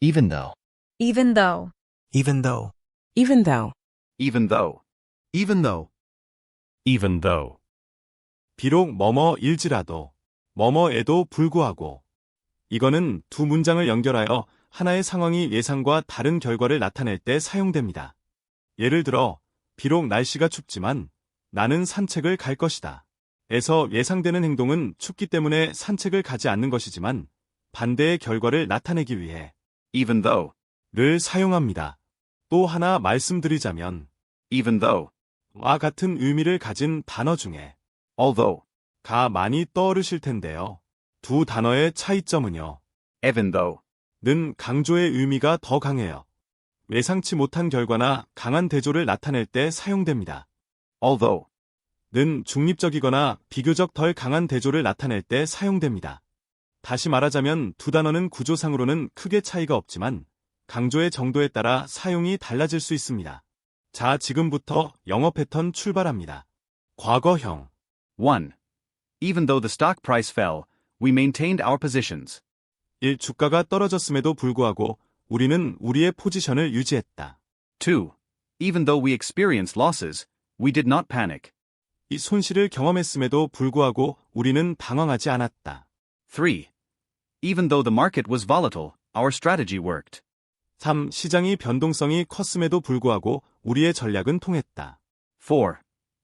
even though, even though, even though, even though, even though, even though, even though. 비록 뭐뭐일지라도, 뭐뭐에도 불구하고. 이거는 두 문장을 연결하여 하나의 상황이 예상과 다른 결과를 나타낼 때 사용됩니다. 예를 들어, 비록 날씨가 춥지만 나는 산책을 갈 것이다. 에서 예상되는 행동은 춥기 때문에 산책을 가지 않는 것이지만 반대의 결과를 나타내기 위해 even though, 를 사용합니다. 또 하나 말씀드리자면 even though, 와 같은 의미를 가진 단어 중에 although, 가 많이 떠오르실 텐데요. 두 단어의 차이점은요. even though, 는 강조의 의미가 더 강해요. 예상치 못한 결과나 강한 대조를 나타낼 때 사용됩니다. although, 는 중립적이거나 비교적 덜 강한 대조를 나타낼 때 사용됩니다. 다시 말하자면 두 단어는 구조상으로는 크게 차이가 없지만 강조의 정도에 따라 사용이 달라질 수 있습니다. 자, 지금부터 영어 패턴 출발합니다. 과거형, 1. Even though the stock price fell, we maintained our positions. 1. 주가가 떨어졌음에도 불구하고 우리는 우리의 포지션을 유지했다. 2. Even though we experienced losses, we did not panic. 이 손실을 경험했음에도 불구하고 우리는 당황하지 않았다. 3. Even though the market was volatile, our strategy worked. 3. 시장이 변동성이 컸음에도 불구하고 우리의 전략은 통했다. 4.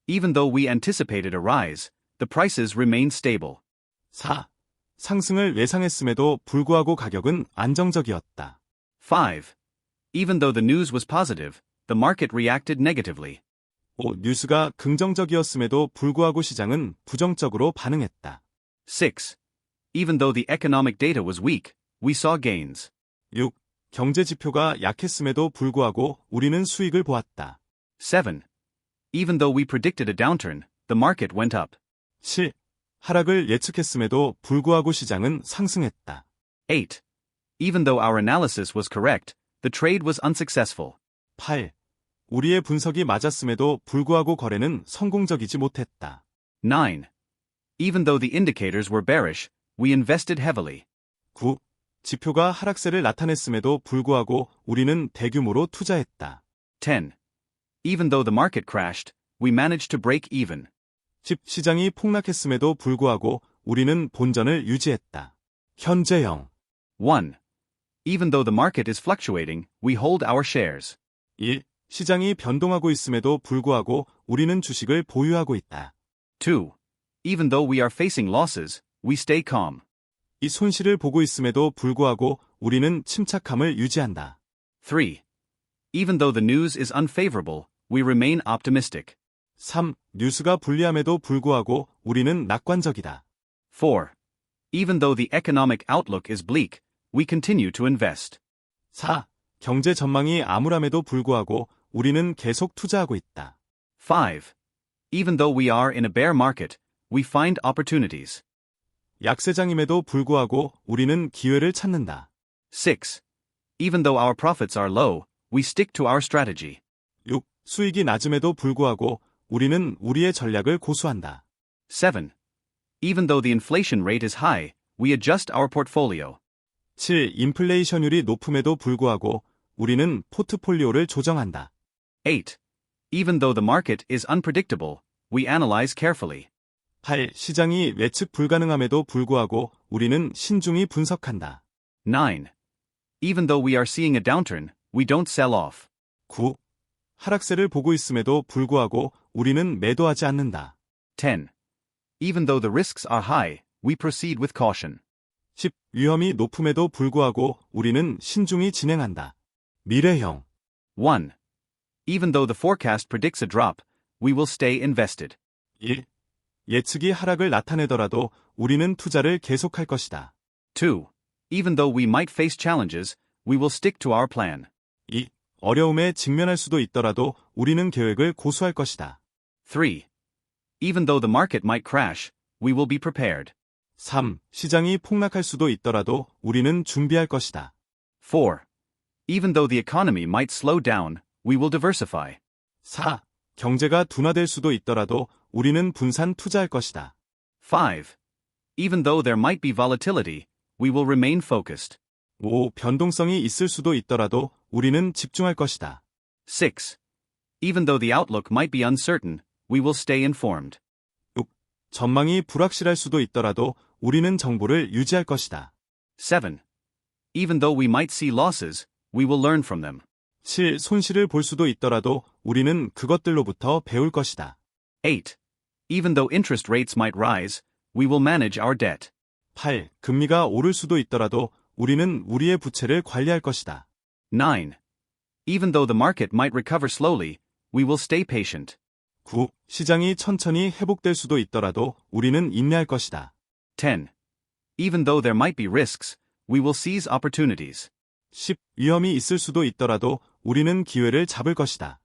Even though we anticipated a rise, the prices remained stable. 4. 상승을 예상했음에도 불구하고 가격은 안정적이었다. 5. Even though the news was positive, the market reacted negatively. 5. 뉴스가 긍정적이었음에도 불구하고 시장은 부정적으로 반응했다. 6. Even though the economic data was weak, we saw gains. 6. 경제 지표가 약했음에도 불구하고 우리는 수익을 보았다. 7. Even though we predicted a downturn, the market went up. 7. 하락을 예측했음에도 불구하고 시장은 상승했다. 8. Even though our analysis was correct, the trade was unsuccessful. 8. 우리의 분석이 맞았음에도 불구하고 거래는 성공적이지 못했다. 9. Even though the indicators were bearish, we invested heavily. 9. 지표가 하락세를 나타냈음에도 불구하고 우리는 대규모로 투자했다. 10. Even though the market crashed, we managed to break even. 10. 시장이 폭락했음에도 불구하고 우리는 본전을 유지했다. 현재형 1. Even though the market is fluctuating, we hold our shares. 1. 시장이 변동하고 있음에도 불구하고 우리는 주식을 보유하고 있다. 2. Even though we are facing losses, we stay calm. 이 손실을 보고 있음에도 불구하고 우리는 침착함을 유지한다. 3. Even though the news is unfavorable, we remain optimistic. 3. 뉴스가 불리함에도 불구하고 우리는 낙관적이다. 4. Even though the economic outlook is bleak, we continue to invest. 4. 경제 전망이 암울함에도 불구하고 우리는 계속 투자하고 있다. 5. Even though we are in a bear market, we find opportunities. 약세장임에도 불구하고 우리는 기회를 찾는다. 6. Even though our profits are low, we stick to our strategy. 6. 수익이 낮음에도 불구하고 우리는 우리의 전략을 고수한다. 7. Even though the inflation rate is high, we adjust our portfolio. 7. 인플레이션율이 높음에도 불구하고 우리는 포트폴리오를 조정한다. 8. Even though the market is unpredictable, we analyze carefully. 8. 시장이 예측 불가능함에도 불구하고 우리는 신중히 분석한다. 9. Even though we are seeing a downturn, we don't sell off. 9. 하락세를 보고 있음에도 불구하고 우리는 매도하지 않는다. 10. Even though the risks are high, we proceed with caution. 10. 위험이 높음에도 불구하고 우리는 신중히 진행한다. 미래형 1. Even though the forecast predicts a drop, we will stay invested. 1. 예측이 하락을 나타내더라도 우리는 투자를 계속할 것이다. 2. Even though we might face challenges, we will stick to our plan. 2. 어려움에 직면할 수도 있더라도 우리는 계획을 고수할 것이다. 3. Even though the market might crash, we will be prepared. 3. 시장이 폭락할 수도 있더라도 우리는 준비할 것이다. 4. Even though the economy might slow down, we will diversify. 4. 경제가 둔화될 수도 있더라도 우리는 분산 투자할 것이다. 5. Even though there might be volatility, we will remain focused. 5. 변동성이 있을 수도 있더라도 우리는 집중할 것이다. 6. Even though the outlook might be uncertain, we will stay informed. 전망이 불확실할 수도 있더라도 우리는 정보를 유지할 것이다. 7. Even though we might see losses, we will learn from them. 7. 손실을 볼 수도 있더라도 우리는 그것들로부터 배울 것이다. 8. Even though interest rates might rise, we will manage our debt. 8. 금리가 오를 수도 있더라도 우리는 우리의 부채를 관리할 것이다. 9. Even though the market might recover slowly, we will stay patient. 9. 시장이 천천히 회복될 수도 있더라도 우리는 인내할 것이다. 10. Even though there might be risks, we will seize opportunities. 10. 위험이 있을 수도 있더라도 우리는 기회를 잡을 것이다.